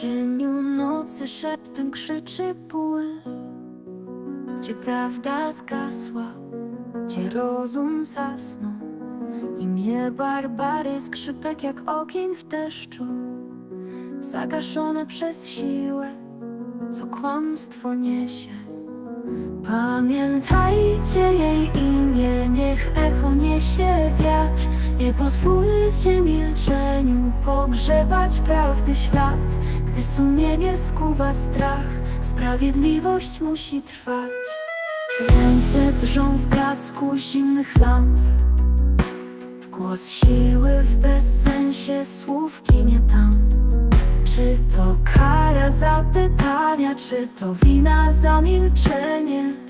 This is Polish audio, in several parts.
cieniu nocy szeptem krzyczy ból Gdzie prawda zgasła, gdzie rozum zasnął I mnie barbary skrzypek jak ogień w deszczu Zagaszone przez siłę, co kłamstwo niesie. Pamiętajcie jej imię, niech echo niesie wiatr Nie pozwólcie milczeniu pogrzebać prawdy ślad. Gdy sumienie skuwa strach, sprawiedliwość musi trwać. Ręce drżą w blasku zimnych lamp. Głos siły w bezsensie słów ginie tam. Czy to kara za pytania, czy to wina za milczenie?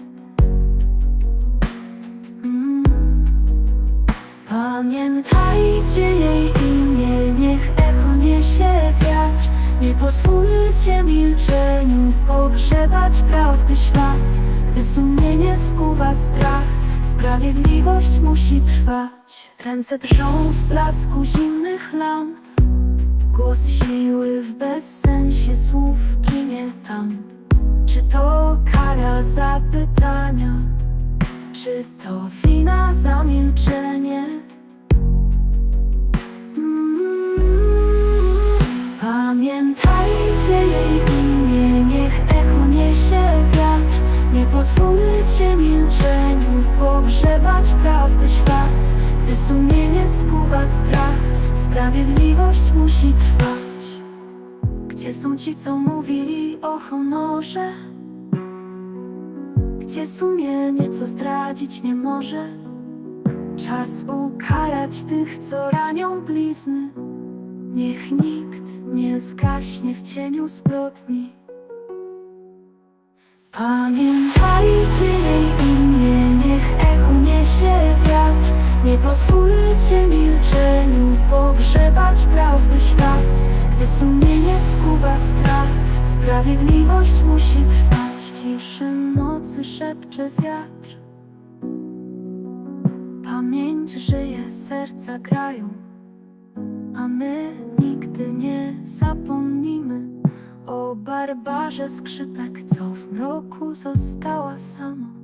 Skuwa strach, sprawiedliwość musi trwać Ręce drżą w blasku zimnych lamp Głos siły w bezsensie słów ginie tam Czy to kara za pytania? Czy to wina za milczenie? Mm. Pamiętajcie jej imię, niech echo niesie wiatr Nie pozwólcie milczeniu pogrzebać prawdy ślad Gdy sumienie skuwa strach, sprawiedliwość musi trwać Gdzie są ci, co mówili o honorze? Gdzie sumienie, co zdradzić nie może? Czas ukarać tych, co ranią blizny Niech nikt nie zgaśnie w cieniu zbrodni Pamiętajcie jej imię, niech echo niesie wiatr. Nie pozwólcie milczeniu pogrzebać prawdy ślad Gdy sumienie skuwa strach, sprawiedliwość musi trwać. Ciszy nocy szepcze wiatr. Pamięć żyje, serca grają. A my nigdy nie zapomnimy barbarze skrzypek, co w mroku została sama.